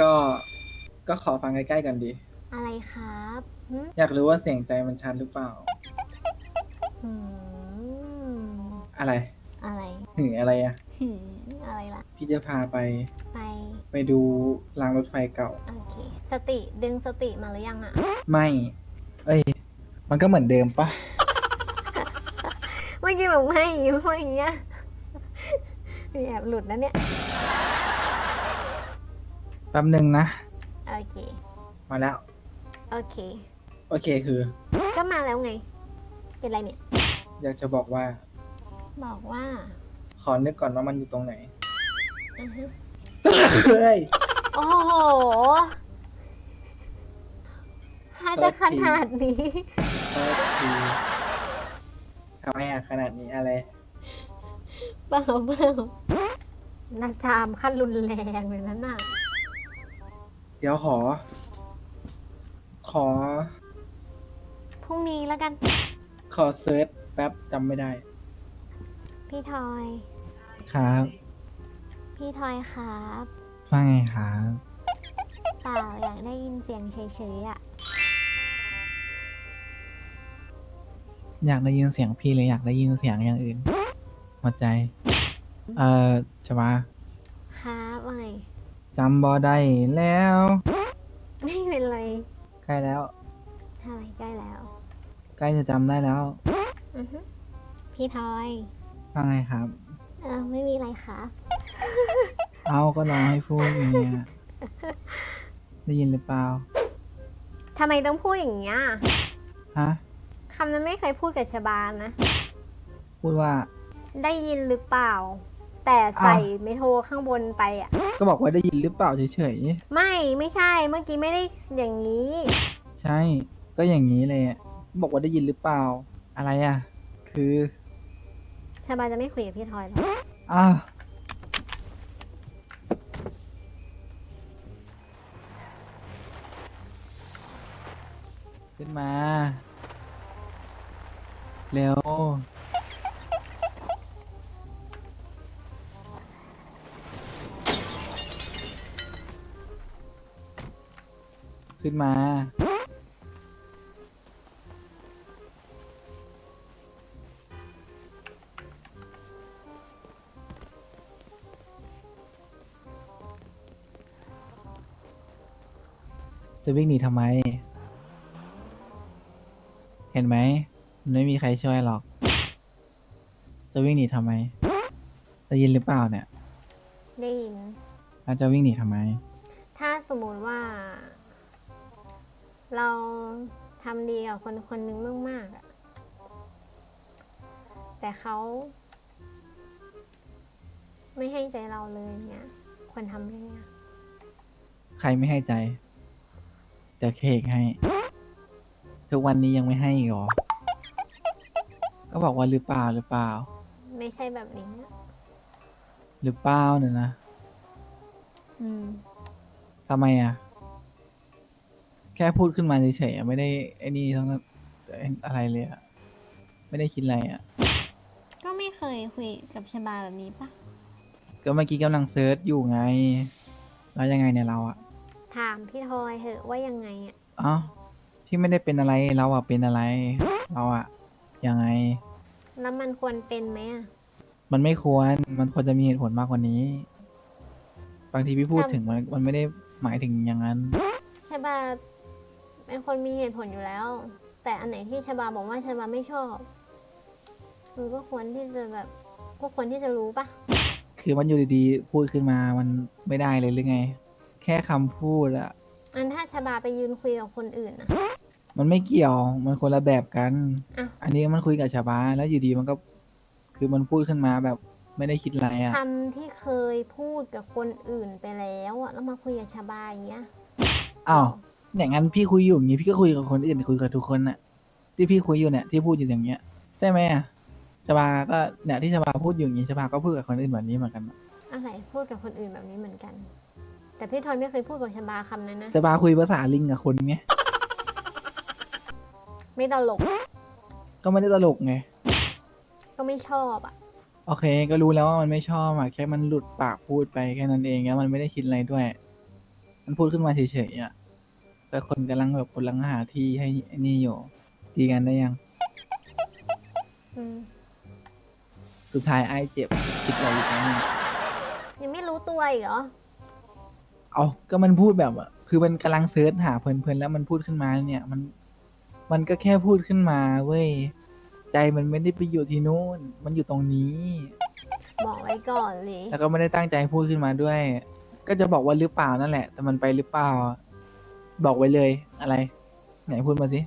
ก็ก็ขอฟังใกล้ๆกันดี อะไรครับหึอยากรู้ว่าเสียงใจมันชัดหรือเปล่า หืมอะไรอะไรหืออะไรอะหืมอะไรล่ะ พี่จะพาไปไป ไปดูรางรถไฟเก่า โอเค สติดึงสติมาหรือยังอะไม่ เอ้ย มันก็เหมือนเดิมปะเมื่อกี้แบบไม่พูดอย่างเงี้ยมีแอบหลุดนะเนี่ยแป๊บหนึ่งนะ โอเค มาแล้ว โอเค โอเคคือ ก็มาแล้วไง เป็นไรเนี่ย อยากจะบอกว่า บอกว่าขอนึกก่อนว่ามันอยู่ตรงไหน อือฮึเฮ้ย โอ้โห ถ้าจะขนาดนี้ โทษทีทำไมอะขนาดนี้อะไร เปล่าเปล่านาจามขั้นรุนแรงเลยนั่นน่ะ เดี๋ยวขอ ขอ พรุ่งนี้แล้วกัน ขอเซิร์ชแป๊บจำไม่ได้ พี่ทอย ครับ พี่ทอยครับว่าไงครับเปล่าอยากได้ยินเสียงเฉยๆอะ อยากได้ยินเสียงพี่หรืออยากได้ยินเสียงอย่างอื่นหัวใจ เอ่อจะมาครับว่าไง จำบอได้แล้ว ไม่เป็นไรใกล้แล้วอะไรใกล้แล้ว ใกล้จะจำได้แล้วอือฮึพี่ทอย ว่าไงครับ เออไม่มีอะไรครับเอาก็ลองให้พูดอย่างเงี้ยได้ยินหรือเปล่า ทำไมต้องพูดอย่างเงี้ยฮะ คำนั้นไม่เคยพูดกับชบานะ พูดว่า ได้ยินหรือเปล่า แต่ใส่เมโทรข้างบนไปอะ ก็บอกว่าได้ยินหรือเปล่าเฉยไม่ไม่ใช่เมื่อกี้ไม่ได้อย่างนี้ ๆ ใช่ ก็อย่างนี้เลยอะบอกว่าได้ยินหรือเปล่า อะไรอะ คือชบาจะไม่คุยกับพี่ทอยหรอกอ้าวขึ้นมาเร็ว ขึ้นมา จะวิ่งหนีทำไม เห็นไหมมันไม่มีใครช่วยหรอก จะวิ่งหนีทำไมได้ยินหรือเปล่าเนี่ยได้ยิน แล้วจะวิ่งหนีทำไม ถ้าสมมุติว่า เราทำดีกับคนคนหนึงมากๆอะแต่เขาไม่ให้ใจเราเลยเนี่ยควรทำยังไงอะใครไม่ให้ใจ เดี๋ยวเคกให้ ทุกวันนี้ยังไม่ให้อีกเหรอ ก็บอกว่าหรือเปล่าหรือเปล่า ไม่ใช่แบบนี้อะหรือเปล่าเนี่ยนะอืม ทำไมอะ แค่พูดขึ้นมาเฉยๆอะไม่ได้ไอ้นี่ต้องอะไรเลยอะไม่ได้คิดอะไรอะก็ไม่เคยคุยกับชบาแบบนี้ปะก็เมื่อกี้กำลังเซิร์ชอยู่ไง แล้วยังไงเนี่ยเราอะถามพี่ทอยเหอะว่ายังไงอะอ๋อพี่ไม่ได้เป็นอะไรเราอะเป็นอะไร เราอะยังไง แล้วมันควรเป็นไหมอะมันไม่ควรมันควรจะมีเหตุผลมากกว่านี้ บางทีพี่พูดจำถึงมันมันไม่ได้หมายถึงอย่างนั้น ชบา เป็นคนมีเหตุผลอยู่แล้ว แต่อันไหนที่ชบาบอกว่าชบาไม่ชอบมันก็ควรที่จะแบบก็ควรที่จะรู้ปะคือมันอยู่ดีๆ พูดขึ้นมามันไม่ได้เลยหรือไง แค่คำพูดอะอันถ้าชบาไปยืนคุยกับคนอื่นนะมันไม่เกี่ยว มันคนละแบบกัน อะอันนี้มันคุยกับชาวบ้านแล้วอยู่ดีมันก็ คือมันพูดขึ้นมาแบบไม่ได้คิดอะไรอะ คำที่เคยพูดกับคนอื่นไปแล้วอะแล้วมาคุยกับชบาอย่างเงี้ย อ้าว อย่างนั้นพี่คุยอยู่อย่างนี้พี่ก็คุยกับคนอื่นคุยกับทุกคนน่ะ ที่พี่คุยอยู่เนี่ยที่พูดอยู่อย่างเงี้ยใช่ไหมอะชบาก็เนี่ยที่ชบาพูดอยู่อย่างนี้ชบาก็พูดกับคนอื่นแบบนี้เหมือนกันอะไรพูดกับคนอื่นแบบนี้เหมือนกัน แต่พี่ทอยไม่เคยพูดกับชบาคำนั้นนะชบาคุยภาษาลิงกับคนไงไม่ตลกก็ไม่ได้ตลกไงก็ไม่ชอบอะโอเค ก็รู้แล้วว่ามันไม่ชอบอะแค่มันหลุดปากพูดไปแค่นั้นเองแล้วมันไม่ได้คิดอะไรด้วย มันพูดขึ้นมาเฉยๆอะ แต่คนกำลังแบบกำลังหาที่ให้ไอ้นี่อยู่ตีกันได้ยัง อืมสุดท้ายไอ้เจ็บคิดอะไรอยู่ตรงนี้ยังไม่รู้ตัวอีกเหรอ เอาก็มันพูดแบบอะคือมันกำลังเซิร์ชหาเพลินๆแล้วมันพูดขึ้นมาเนี่ย มัน มันก็แค่พูดขึ้นมาเว้ยใจมันไม่ได้ไปอยู่ที่นู่น มันอยู่ตรงนี้ บอกไว้ก่อนเลยแล้วก็ไม่ได้ตั้งใจพูดขึ้นมาด้วย ก็จะบอกว่าหรือเปล่านั่นแหละ แต่มันไปหรือเปล่า บอกไว้เลยอะไร ไหนพูดมาสิ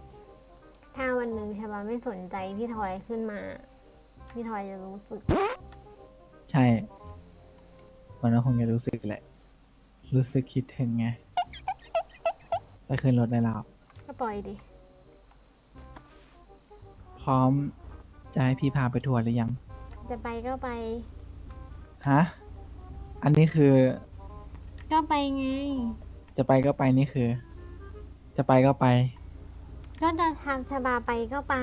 ถ้าวันหนึ่งชบาไม่สนใจพี่ทอยขึ้นมา พี่ทอยจะรู้สึก ใช่มันก็คงจะรู้สึกแหละ รู้สึกคิดถึงไงไปขึ้นรถได้แล้วก็ปล่อยดิ พร้อมจะให้พี่พาไปทัวร์หรือยัง จะไปก็ไป ฮะ อันนี้คือ ก็ไปไง จะไปก็ไปนี่คือ จะไปก็ไป ก็จะทำชบาไปก็ไป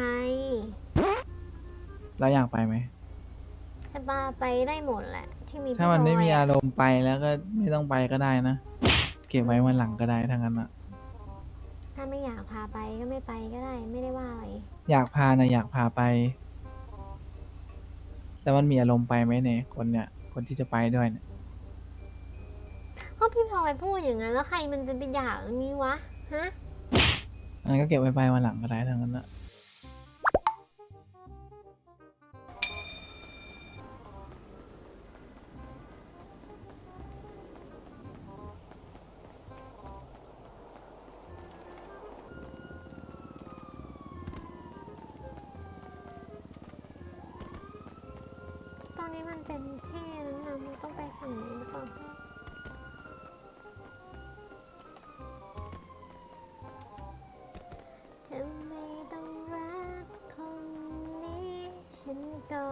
แล้วอยากไปไหม ชบาไปได้หมดแหละ ที่มีถ้ามันไม่มีพี่ทยอารมณ์ไปแล้วก็ไม่ต้องไปก็ได้นะ เก็บไว้วันหลังก็ได้ทั้งนั้นอะถ้าไม่อยากพาไปก็ไม่ไปก็ได้ไม่ได้ว่าอะไรอยากพานะอยากพาไป แต่มันมีอารมณ์ไปไหมเนี่ยคนเนี่ย คนที่จะไปด้วยเนี่ยก็พี่พลอยพูดอย่างนั้นแล้วใครมันจะไปอยากอย่างนี้วะฮะ อันนั้นก็เก็บไว้ไปวันหลังก็ได้ทั้งนั้นอะตอนนี้มันเป็นที่นั้นนะมันต้องไปฝั่งนี้หรือเฉันก็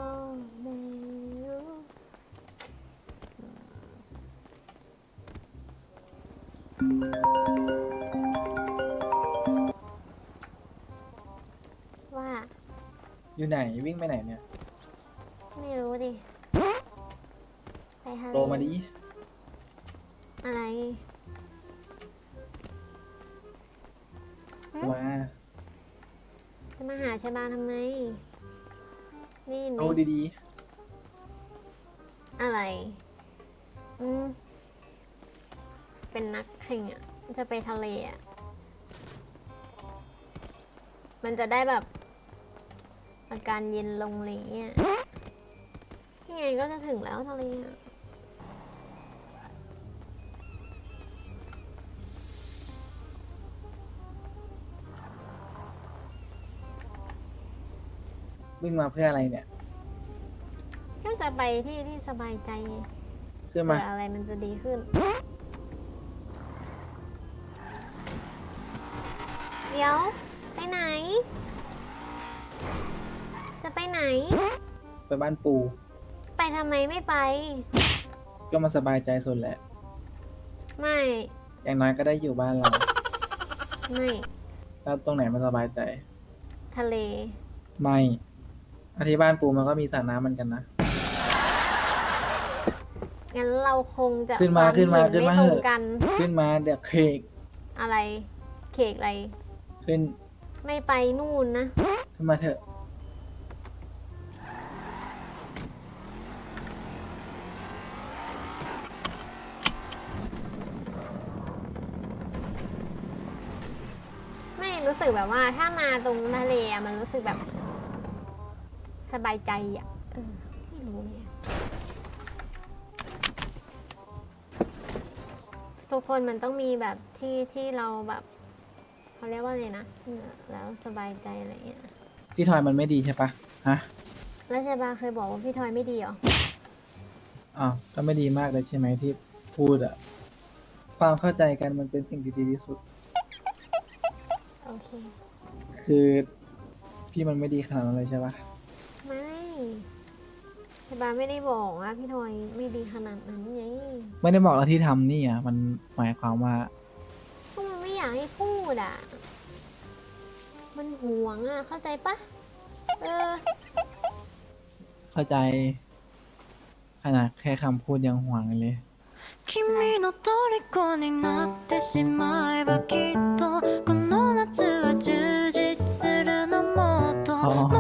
ไม่รู้ว่าอยู่ไหนวิ่งไปไหนเนี่ยไม่รู้ดิ ไปทะเลโตมาดิอะไรหึมาจะมาหาชาบาทำไม นี่โตนี่ดีอะไร อืม เป็นนักแข่งอะ จะไปทะเลอะ มันจะได้แบบ อาการเย็นลงอะไรอย่างเงี้ยยังไงก็จะถึงแล้วทะเลอะ วิ่งมาเพื่ออะไรเนี่ยก็จะไปที่ที่สบายใจไงขึ้นเผื่มาออะไรมันจะดีขึ้น เดี๋ยว ไปไหน จะไปไหน ไปบ้านปู ไปทำไมไม่ไป ก็มาสบายใจสุดแหละ ไม่ อย่างน้อยก็ได้อยู่บ้านเรา ไม่ แล้วตรงไหนมันสบายใจ ทะเล ไม่ อาที่บ้านปูมันก็มีสระน้ำเหมือนกันนะ งั้นเราคงจะขึ้นมาควขึ้นมาเห็ขึ้นมาไม่ตรงเถอะ กัน ขึ้นมาเดี๋ยวเคกอะไรเค้กอะไร ขึ้นไม่ไปนู่นนะ ขึ้นมาเถอะ ไม่รู้สึกแบบว่าถ้ามาตรงทะเลอะมันรู้สึกแบบ สบายใจอะเออไม่รู้เนี่ยทุกคนมันต้องมีแบบที่ที่เราแบบเขาเรียกว่าอะไรนะแล้วสบายใจอะไรเงี้ยพี่ทอยมันไม่ดีใช่ปะฮะแล้วชาบาเคยบอกว่าพี่ทอยไม่ดีเหรออ้าวก็ไม่ดีมากเลยใช่ไหมที่พูดอะความเข้าใจกันมันเป็นสิ่งที่ดีที่สุด โอเค คือพี่มันไม่ดีขนาดนั้นเลยใช่ปะ พยาบาลไม่ได้บอกว่าพี่ทอยไม่ดีขนาดนั้นไงไม่ได้บอกแล้วที่ทำนี่อะมันหมายความว่า ก็มันไม่อยากให้พูดอะ มันห่วงอะ เข้าใจปะเออ เข้าใจ ขนาดแค่คำพูดยังห่วงเลย君の虜になってしまえばきっとこの夏は充実するのもっと